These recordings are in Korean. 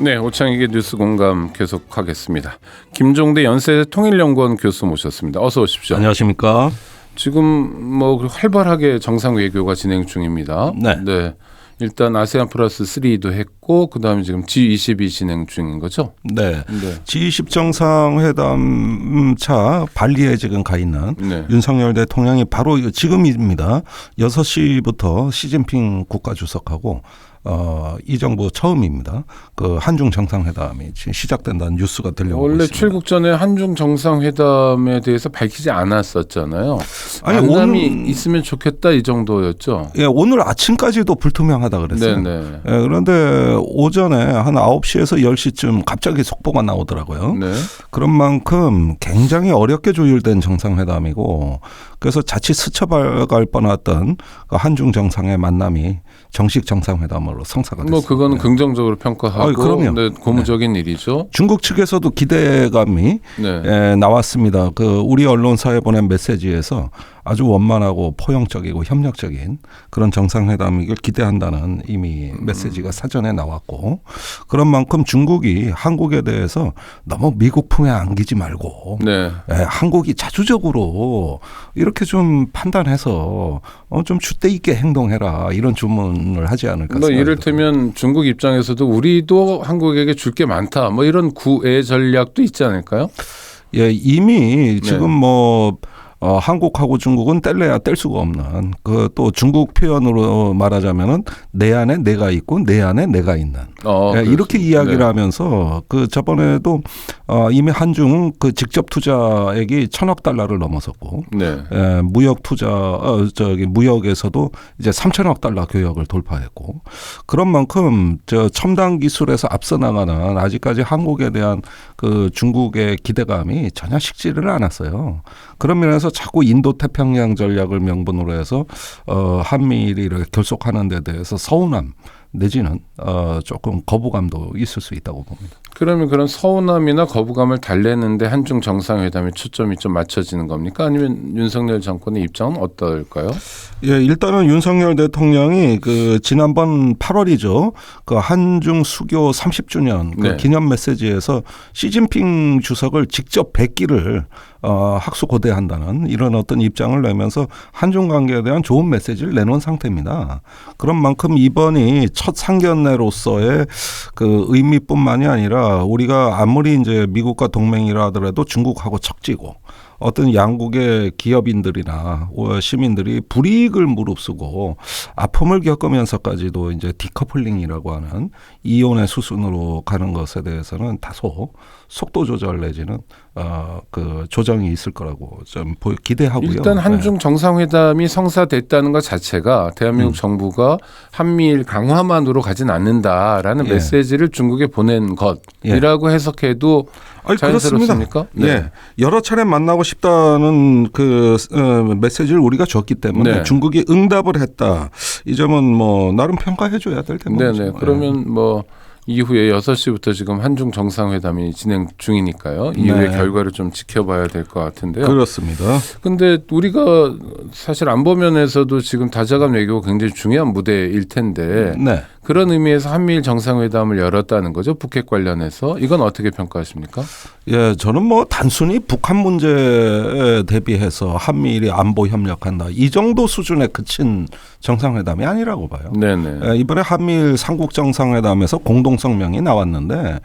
네, 오창익의 뉴스 공감 계속하겠습니다. 김종대 연세대 통일연구원 교수 모셨습니다. 어서 오십시오. 안녕하십니까? 지금 뭐 활발하게 정상 외교가 진행 중입니다. 네. 일단 아세안 플러스 3도 했고 그다음에 지금 G20이 진행 중인 거죠? 네. 네. G20 정상회담 차 발리에 지금 가 있는 네. 윤석열 대통령이 바로 지금입니다. 6시부터 시진핑 국가 주석하고 어, 이 정부 처음입니다. 그 한중 정상회담이 시작된다는 뉴스가 들려오고 원래 있습니다. 출국 전에 한중 정상회담에 대해서 밝히지 않았었잖아요. 아니, 만남이 오늘- 있으면 좋겠다 이 정도였죠. 예, 오늘 아침까지도 불투명하다 그랬어요. 네네. 예, 그런데 오전에 한 9시에서 10시쯤 갑자기 속보가 나오더라고요. 네. 그런 만큼 굉장히 어렵게 조율된 정상회담이고 그래서 자칫 스쳐갈 뻔했던 그 한중 정상의 만남이 정식 정상회담으로 성사가 됐습니다. 뭐 그거는 긍정적으로 평가하고 아이, 그럼요. 네, 고무적인 일이죠. 중국 측에서도 기대감이 네. 에, 나왔습니다. 그 우리 언론사에 보낸 메시지에서 아주 원만하고 포용적이고 협력적인 그런 정상회담이길 기대한다는 이미 메시지가 사전에 나왔고 그런 만큼 중국이 한국에 대해서 너무 미국 품에 안기지 말고 네. 예, 한국이 자주적으로 이렇게 좀 판단해서 어, 좀 주대 있게 행동해라 이런 주문을 하지 않을까 뭐 이를테면 중국 입장에서도 우리도 한국에게 줄 게 많다. 뭐 이런 구애 전략도 있지 않을까요? 예, 이미 네. 지금 뭐 어, 한국하고 중국은 뗄래야 뗄 수가 없는 그 또 중국 표현으로 말하자면은 내 안에 내가 있고 내 안에 내가 있는 어, 예, 이렇게 그렇습니다. 이야기를 네. 하면서 그 저번에도 어, 이미 한중 그 직접 투자액이 천억 달러를 넘어섰고 네. 예, 무역 투자 어, 저기 무역에서도 이제 3천억 달러 교역을 돌파했고 그런 만큼 저 첨단 기술에서 앞서 나가는 아직까지 한국에 대한 그 중국의 기대감이 전혀 식지를 않았어요. 그런 면에서 자꾸 인도 태평양 전략을 명분으로 해서 어 한미일이 이렇게 결속하는 데 대해서 서운함 내지는 어 조금 거부감도 있을 수 있다고 봅니다. 그러면 그런 서운함이나 거부감을 달래는데 한중 정상회담에 초점이 좀 맞춰지는 겁니까? 아니면 윤석열 정권의 입장은 어떨까요? 예, 일단은 윤석열 대통령이 그 지난번 8월이죠. 그 한중 수교 30주년 그 네. 기념 메시지에서 시진핑 주석을 직접 뵙기를 어, 학수고대한다는 이런 어떤 입장을 내면서 한중 관계에 대한 좋은 메시지를 내놓은 상태입니다. 그런 만큼 이번이 첫 상견례로서의 그 의미뿐만이 아니라 우리가 아무리 이제 미국과 동맹이라 하더라도 중국하고 척지고 어떤 양국의 기업인들이나 시민들이 불이익을 무릅쓰고 아픔을 겪으면서까지도 이제 디커플링이라고 하는 이혼의 수순으로 가는 것에 대해서는 다소 속도 조절 내지는 어그 조정이 있을 거라고 좀 보- 기대하고요. 일단 네. 한중 정상회담이 성사됐다는 것 자체가 대한민국 음. 정부가 한미일 강화만으로 가진 않는다라는 예. 메시지를 중국에 보낸 것이라고 해석해도 아니, 그렇습니다. 자연스럽습니까? 네. 예, 여러 차례 만나고 싶다는 그 어, 메시지를 우리가 줬기 때문에 네. 중국이 응답을 했다. 이 점은 뭐 나름 평가해 줘야 될 대목이죠. 네 네. 그러면 뭐 이후에 6시부터 지금 한중 정상회담이 진행 중이니까요. 이후에 네. 결과를 좀 지켜봐야 될 것 같은데요. 그렇습니다. 근데 우리가 사실 안보면에서도 지금 다자간 외교가 굉장히 중요한 무대일 텐데 네. 그런 의미에서 한미일 정상회담을 열었다는 거죠. 북핵 관련해서 이건 어떻게 평가하십니까? 예, 저는 뭐 단순히 북한 문제에 대비해서 한미일이 안보 협력한다 이 정도 수준에 그친 정상회담이 아니라고 봐요. 네네. 예, 이번에 한미일 삼국 정상회담에서 공동 성명이 나왔는데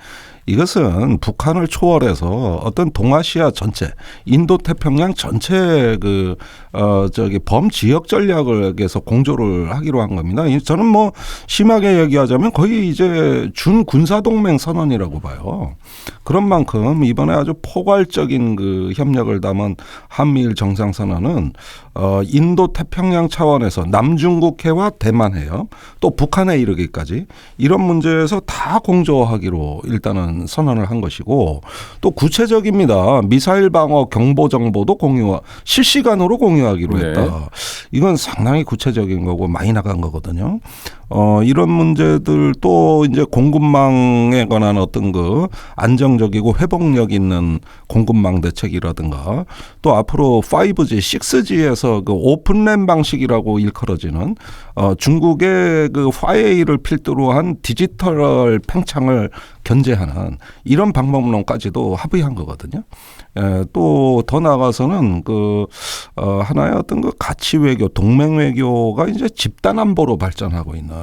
이것은 북한을 초월해서 어떤 동아시아 전체, 인도 태평양 전체 그 어 저기 범 지역 전략에서 공조를 하기로 한 겁니다. 이- 저는 뭐 심하게 얘기하자면 거의 이제 준 군사 동맹 선언이라고 봐요. 그런 만큼 이번에 아주 포괄적인 그 협력을 담은 한미일 정상 선언은 어 인도 태평양 차원에서 남중국 해와 대만 해협 또 북한에 이르기까지 이런 문제에서 다 공조하기로 일단은 선언을 한 것이고 또 구체적입니다. 미사일 방어 경보 정보도 공유 실시간으로 공유하기로 네. 했다. 이건 상당히 구체적인 거고 많이 나간 거거든요. 어 이런 문제들 또 이제 공급망에 관한 어떤 그 안정적이고 회복력 있는 공급망 대책이라든가 또 앞으로 5G, 6G에서 그 오픈랜 방식이라고 일컬어지는 어 중국의 그 화웨이를 필두로 한 디지털 팽창을 견제하는 이런 방법론까지도 합의한 거거든요. 예, 또 더 나아가서는 그 어, 하나의 어떤 그 가치 외교, 동맹 외교가 이제 집단 안보로 발전하고 있는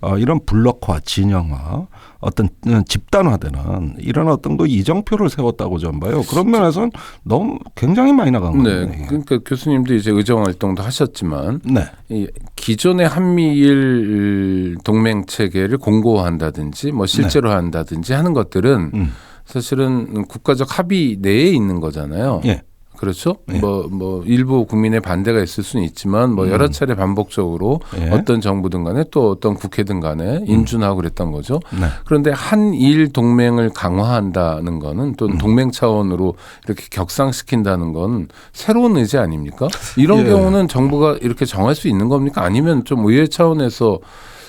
어, 이런 블록화, 진영화, 어떤 집단화되는 이런 어떤 그 이정표를 세웠다고 좀 봐요. 그런 면에서는 너무 굉장히 많이 나간 거예요. 네. 그러니까 교수님도 이제 의정 활동도 하셨지만 네. 이 기존의 한미일 동맹 체계를 공고한다든지 뭐 실제로 한다든지 하는 것들은 음. 사실은 국가적 합의 내에 있는 거잖아요. 예. 그렇죠. 예. 뭐, 뭐, 일부 국민의 반대가 있을 수는 있지만 뭐 여러 차례 반복적으로 예. 어떤 정부든 간에 또 어떤 국회든 간에 인준하고 그랬던 거죠. 네. 그런데 한일 동맹을 강화한다는 거는 음. 또 동맹 차원으로 이렇게 격상시킨다는 건 새로운 의지 아닙니까? 이런 예. 경우는 정부가 이렇게 정할 수 있는 겁니까? 아니면 좀 의회 차원에서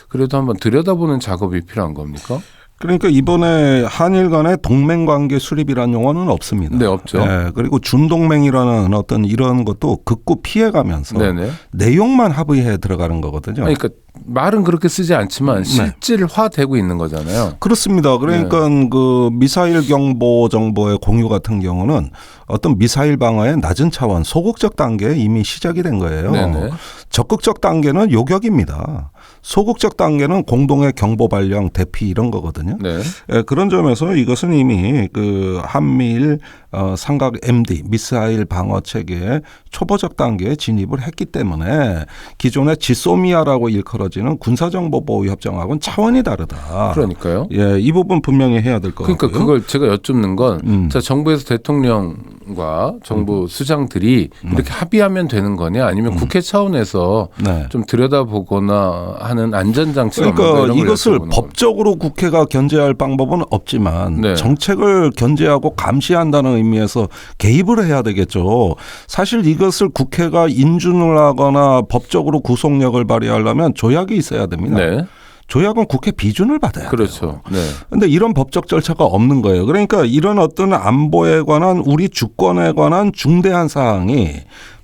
그래도 한번 들여다보는 작업이 필요한 겁니까? 그러니까 이번에 한일 간의 동맹 관계 수립이라는 용어는 없습니다. 네, 없죠. 예, 그리고 준동맹이라는 어떤 이런 것도 극구 피해가면서 네네. 내용만 합의해 들어가는 거거든요. 그러니까 말은 그렇게 쓰지 않지만 네. 실질화되고 있는 거잖아요. 그렇습니다. 그러니까 네. 그 미사일 경보 정보의 공유 같은 경우는 어떤 미사일 방어의 낮은 차원 소극적 단계에 이미 시작이 된 거예요. 네네. 적극적 단계는 요격입니다. 소극적 단계는 공동의 경보 발령, 대피 이런 거거든요. 네. 예, 그런 점에서 이것은 이미 그 한미일 어, 삼각 MD 미사일 방어 체계의 초보적 단계에 진입을 했기 때문에 기존의 지소미아라고 일컬어지는 군사정보 보호 협정하고는 차원이 다르다. 그러니까요. 예, 이 부분 분명히 해야 될것 그러니까 같고요. 그걸 제가 여쭙는 건, 음. 자 정부에서 대통령과 정부 수장들이 이렇게 합의하면 되는 거냐, 아니면 국회 차원에서 네. 좀 들여다보거나 하는 안전장치가 그러니까 이것을. 법적으로 국회가 견제할 방법은 없지만 네. 정책을 견제하고 감시한다는 의미에서 개입을 해야 되겠죠. 사실 이것을 국회가 인준을 하거나 법적으로 구속력을 발휘하려면 조약이 있어야 됩니다. 네, 조약은 국회 비준을 받아야 돼요. 그렇죠. 네, 근데 이런 법적 절차가 없는 거예요. 그러니까 이런 어떤 안보에 관한 우리 주권에 관한 중대한 사항이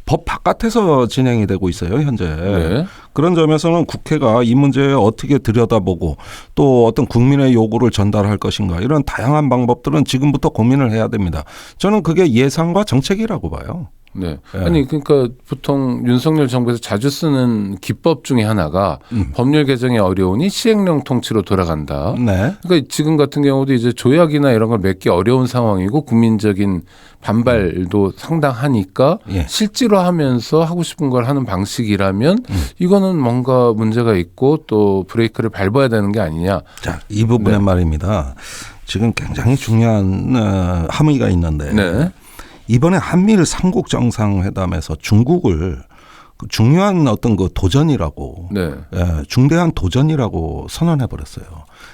법 바깥에서 진행이 되고 있어요, 현재. 네. 그런 점에서는 국회가 이 문제에 어떻게 들여다보고 또 어떤 국민의 요구를 전달할 것인가 이런 다양한 방법들은 지금부터 고민을 해야 됩니다. 저는 그게 예상과 정책이라고 봐요. 네. 예. 아니 그러니까 보통 윤석열 정부에서 자주 쓰는 기법 중에 하나가 음. 법률 개정이 어려우니 시행령 통치로 돌아간다. 네. 그러니까 지금 같은 경우도 이제 조약이나 이런 걸 맺기 어려운 상황이고 국민적인 반발도 상당하니까 예. 실제로 하면서 하고 싶은 걸 하는 방식이라면 음. 이거는 뭔가 문제가 있고 또 브레이크를 밟아야 되는 게 아니냐. 자, 이 부분의 네. 말입니다. 지금 굉장히 중요한 어, 함의가 있는데 네. 이번에 한미일 삼국 정상회담에서 중국을 그 중요한 어떤 그 도전이라고 네. 예, 중대한 도전이라고 선언해 버렸어요.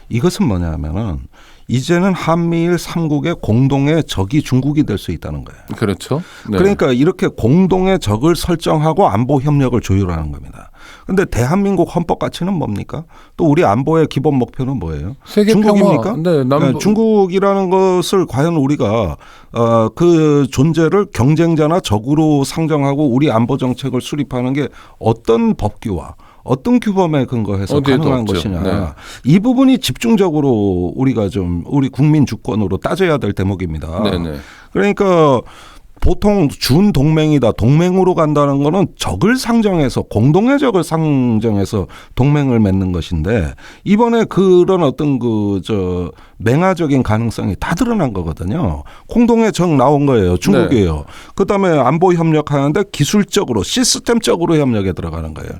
이것은 뭐냐면은 이제는 한미일 삼국의 공동의 적이 중국이 될 수 있다는 거예요. 그렇죠. 네. 그러니까 이렇게 공동의 적을 설정하고 안보 협력을 조율하는 겁니다. 근데 대한민국 헌법 가치는 뭡니까? 또 우리 안보의 기본 목표는 뭐예요? 세계 중국입니까? 네, 남 네, 중국이라는 것을 과연 우리가 어, 그 존재를 경쟁자나 적으로 상정하고 우리 안보 정책을 수립하는 게 어떤 법규와 어떤 규범에 근거해서 가능한 없죠. 것이냐. 네. 이 부분이 집중적으로 우리가 좀 우리 국민 주권으로 따져야 될 대목입니다. 네네. 그러니까 보통 준 동맹이다 동맹으로 간다는 거는 적을 상정해서 공동의 적을 상정해서 동맹을 맺는 것인데 이번에 그런 어떤 그 저 맹아적인 가능성이 다 드러난 거거든요. 공동의 적 나온 거예요. 중국이에요. 그다음에 안보 협력하는데 기술적으로 시스템적으로 협력에 들어가는 거예요.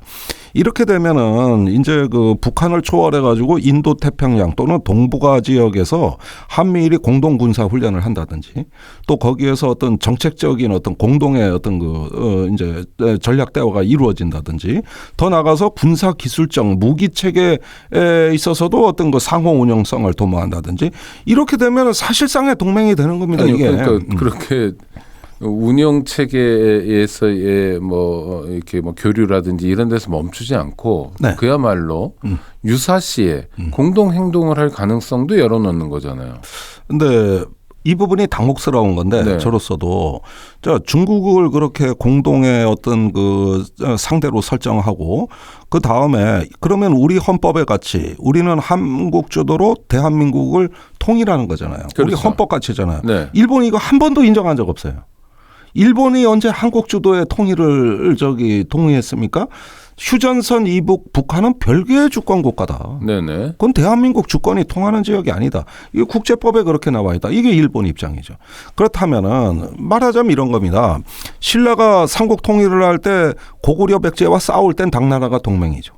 이렇게 되면은 이제 그 북한을 초월해 가지고 인도 태평양 또는 동북아 지역에서 한미일이 공동 군사 훈련을 한다든지 또 거기에서 어떤 정책적인 어떤 공동의 어떤 그 어, 이제 전략 대화가 이루어진다든지 더 나가서 군사 기술적 무기 체계에 있어서도 어떤 그 상호 운영성을 도모한다든지 이렇게 되면 사실상의 동맹이 되는 겁니다. 아니요, 이게 그러니까 음. 그렇게 운영 체계에서의 뭐 어, 이렇게 뭐 교류라든지 이런 데서 멈추지 않고 네. 그야말로 음. 유사시에 공동 행동을 할 가능성도 열어놓는 거잖아요. 근데 이 부분이 당혹스러운 건데 네. 저로서도 저 중국을 그렇게 공동의 어떤 그 어, 상대로 설정하고 그 다음에 그러면 우리 헌법에 같이 우리는 한국 주도로 대한민국을 통일하는 거잖아요. 우리 그렇죠. 헌법 가치잖아요. 네. 일본이 이거 한 번도 인정한 적 없어요. 일본이 언제 한국 주도의 통일을 저기 동의했습니까? 휴전선 이북 북한은 별개의 주권 국가다. 네네. 그건 대한민국 주권이 통하는 지역이 아니다. 이게 국제법에 그렇게 나와 있다. 이게 일본 입장이죠. 그렇다면은 말하자면 이런 겁니다. 신라가 삼국 통일을 할 때 고구려 백제와 싸울 땐 당나라가 동맹이죠.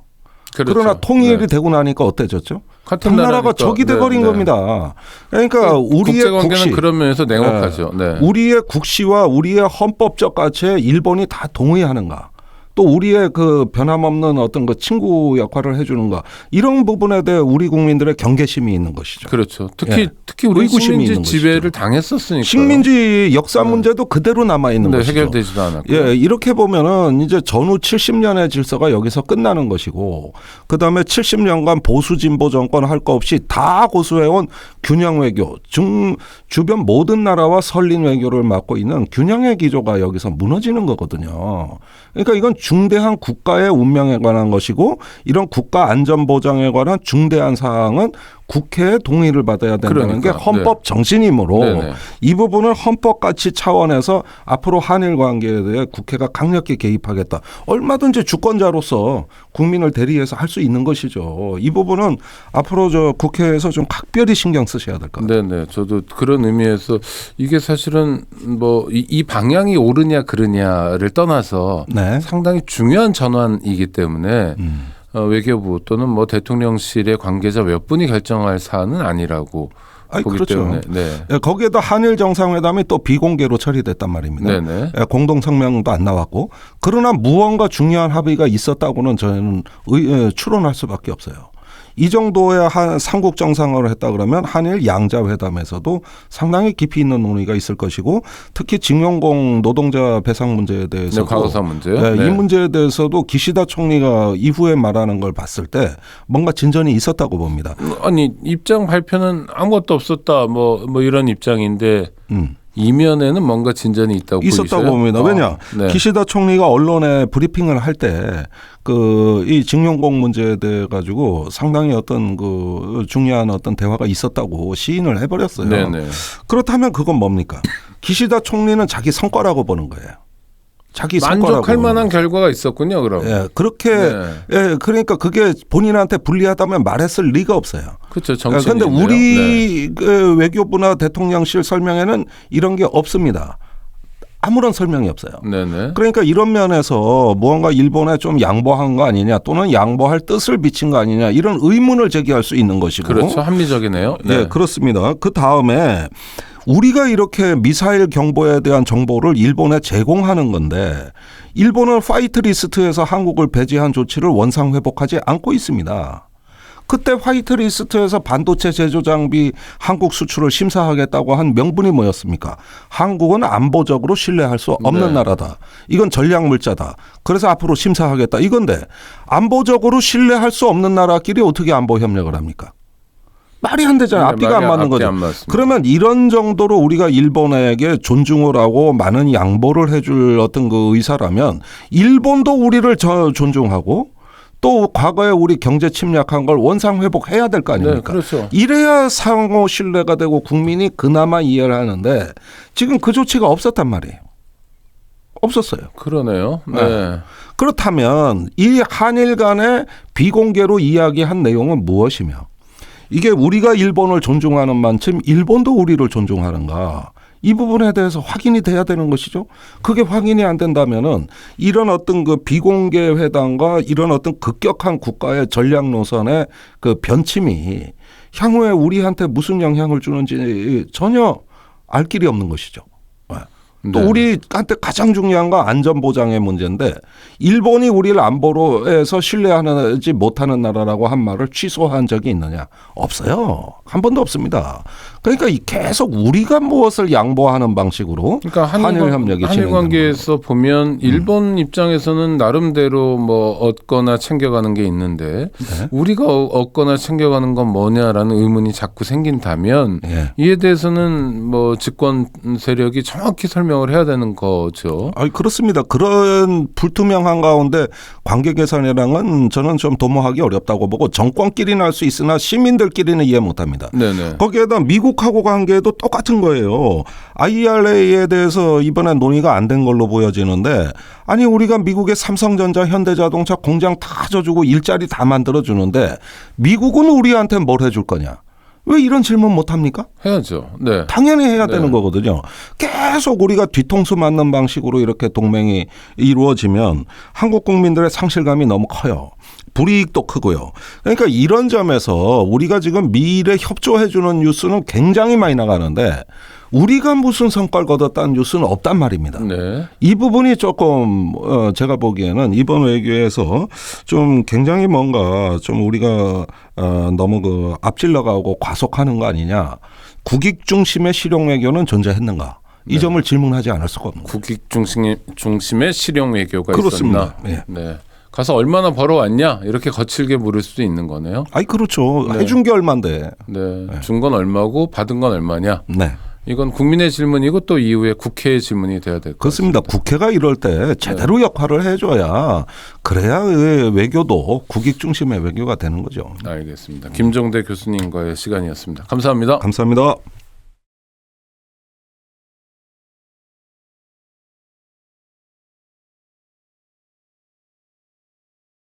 그렇죠. 그러나 통일이 네. 되고 나니까 어때졌죠? 같은 나라니까. 적이 네, 돼버린 네. 겁니다. 그러니까 우리의 국시, 그런 면에서 냉혹하죠. 네. 우리의 국시와 우리의 헌법적 가치에 일본이 다 동의하는가? 또 우리의 그 변함없는 어떤 그 친구 역할을 해주는가? 이런 부분에 대해 우리 국민들의 경계심이 있는 것이죠. 그렇죠. 특히 예. 특히 우리 식민지 지배를 당했었으니까. 식민지 역사 문제도 그대로 남아 있는 네, 것이죠. 해결되지도 않았고. 예, 이렇게 보면은 이제 전후 70년의 질서가 여기서 끝나는 것이고, 그 다음에 70년간 보수 진보 정권 할 거 없이 다 고수해온 균형 외교, 중, 주변 모든 나라와 설린 외교를 맡고 있는 균형의 기조가 여기서 무너지는 거거든요. 그러니까 이건 중대한 국가의 운명에 관한 것이고, 이런 국가 안전 보장에 관한 중대한 사항은 국회의 동의를 받아야 된다는 그러니까, 게 헌법 정신이므로 네네. 이 부분은 헌법 가치 차원에서 앞으로 한일 관계에 대해 국회가 강력히 개입하겠다. 얼마든지 주권자로서 국민을 대리해서 할 수 있는 것이죠. 이 부분은 앞으로 저 국회에서 좀 각별히 신경 쓰셔야 될 것 같아요. 네네. 저도 그런 의미에서 이게 사실은 뭐이 방향이 옳으냐 그르냐를 떠나서 네. 상당히 중요한 전환이기 때문에 음. 어, 외교부 또는 뭐 대통령실의 관계자 몇 분이 결정할 사안은 아니라고 아니, 보기 그렇죠. 때문에 네. 예, 거기에다 한일 정상회담이 또 비공개로 처리됐단 말입니다. 네네. 예, 공동 성명도 안 나왔고 그러나 무언가 중요한 합의가 있었다고는 저는 의, 예, 추론할 수밖에 없어요. 이 정도의 한 삼국 정상화를 했다 그러면 한일 양자 회담에서도 상당히 깊이 있는 논의가 있을 것이고 특히 징용공 노동자 배상 문제에 네, 대해서 과거사 문제요. 네, 네. 이 문제에 대해서도 기시다 총리가 이후에 말하는 걸 봤을 때 뭔가 진전이 있었다고 봅니다. 아니 입장 발표는 아무것도 없었다 뭐뭐 이런 입장인데 음. 이면에는 뭔가 진전이 있다고 있었다고 보이세요? 봅니다. 어, 왜냐 네. 기시다 총리가 언론에 브리핑을 할 때 그이 징용공 문제에 대해 가지고 상당히 어떤 그 중요한 어떤 대화가 있었다고 시인을 해버렸어요. 네네. 그렇다면 그건 뭡니까? 기시다 총리는 자기 성과라고 보는 거예요. 자기 성과라고 만족할 만한. 결과가 있었군요. 그럼. 예, 그렇게 네. 예, 그러니까 그게 본인한테 불리하다면 말했을 리가 없어요. 그렇죠. 그런데 정치. 우리 그 외교부나 대통령실 설명에는 이런 게 없습니다. 아무런 설명이 없어요. 네네. 그러니까 이런 면에서 무언가 일본에 좀 양보한 거 아니냐 또는 양보할 뜻을 비친 거 아니냐 이런 의문을 제기할 수 있는 것이고 그렇죠. 합리적이네요. 네. 예, 그렇습니다. 그 다음에 우리가 이렇게 미사일 경보에 대한 정보를 일본에 제공하는 건데 일본은 화이트 리스트에서 한국을 배제한 조치를 원상 회복하지 않고 있습니다. 그때 화이트 리스트에서 반도체 제조 장비 한국 수출을 심사하겠다고 한 명분이 뭐였습니까? 한국은 안보적으로 신뢰할 수 없는 네. 나라다. 이건 전략 물자다. 그래서 앞으로 심사하겠다. 이건데 안보적으로 신뢰할 수 없는 나라끼리 어떻게 안보 협력을 합니까? 말이 안 되잖아요. 네, 앞뒤가 안 맞는 거죠. 안. 그러면 이런 정도로 우리가 일본에게 존중을 하고 많은 양보를 해줄 어떤 그 의사라면 일본도 우리를 저 존중하고 또 과거에 우리 경제 침략한 걸 원상 회복해야 될거 네, 아닙니까? 그렇죠. 이래야 상호 신뢰가 되고 국민이 그나마 이해를 하는데 지금 그 조치가 없었단 말이에요. 없었어요. 그러네요. 네. 네. 그렇다면 이 한일 간의 비공개로 이야기한 내용은 무엇이며 이게 우리가 일본을 존중하는 만큼 일본도 우리를 존중하는가 이 부분에 대해서 확인이 돼야 되는 것이죠. 그게 확인이 안 된다면은 이런 어떤 그 비공개 회담과 이런 어떤 급격한 국가의 전략 노선의 그 변침이 향후에 우리한테 무슨 영향을 주는지 전혀 알 길이 없는 것이죠. 네. 또 네. 우리한테 가장 중요한 건 안전 보장의 문제인데 일본이 우리를 안보로해서 신뢰하지 못하는 나라라고 한 말을 취소한 적이 있느냐? 없어요. 한 번도 없습니다. 그러니까 이 계속 우리가 무엇을 양보하는 방식으로 그러니까 한일, 한일 관- 협력이 한일 관계에서 보면 일본 입장에서는 나름대로 뭐 얻거나 챙겨가는 게 있는데 네. 우리가 어- 얻거나 챙겨가는 건 뭐냐라는 의문이 자꾸 생긴다면 예. 이에 대해서는 뭐 집권 세력이 정확히 설명 을 해야 되는 거죠. 아, 그렇습니다. 그런 불투명한 가운데 관계 개선이랑은 저는 좀 도모하기 어렵다고 보고 정권끼리는 할 수 있으나 시민들끼리는 이해 못합니다. 네네. 거기에다 미국하고 관계도 똑같은 거예요. IRA에 대해서 이번에 논의가 안 된 걸로 보여지는데 아니 우리가 미국의 삼성전자, 현대자동차 공장 다 져주고 일자리 다 만들어 주는데 미국은 우리한테 뭘 해줄 거냐? 왜 이런 질문 못 합니까? 해야죠. 네. 당연히 해야 네. 되는 거거든요. 계속 우리가 뒤통수 맞는 방식으로 이렇게 동맹이 이루어지면 한국 국민들의 상실감이 너무 커요. 불이익도 크고요. 그러니까 이런 점에서 우리가 지금 미일에 협조해주는 뉴스는 굉장히 많이 나가는데 우리가 무슨 성과를 거뒀다는 뉴스는 없단 말입니다. 네. 이 부분이 조금 어 제가 보기에는 이번 외교에서 좀 굉장히 뭔가 좀 우리가 어 너무 그 앞질러가고 과속하는 거 아니냐. 국익 중심의 실용 외교는 존재했는가? 이 네. 점을 질문하지 않을 수가 없는. 국익 중심 중심의 실용 외교가 그렇습니다. 있었나? 예. 네. 가서 얼마나 벌어왔냐 이렇게 거칠게 물을 수도 있는 거네요. 아이 그렇죠. 네. 해준 게 얼만데. 네. 준 건 얼마고 받은 건 얼마냐? 네. 이건 국민의 질문이고 또 이후에 국회의 질문이 돼야 될것 그렇습니다. 국회가 이럴 때 제대로 네. 역할을 해줘야 그래야 그 외교도 국익 중심의 외교가 되는 거죠. 알겠습니다. 김종대 교수님과의 시간이었습니다. 감사합니다. 감사합니다.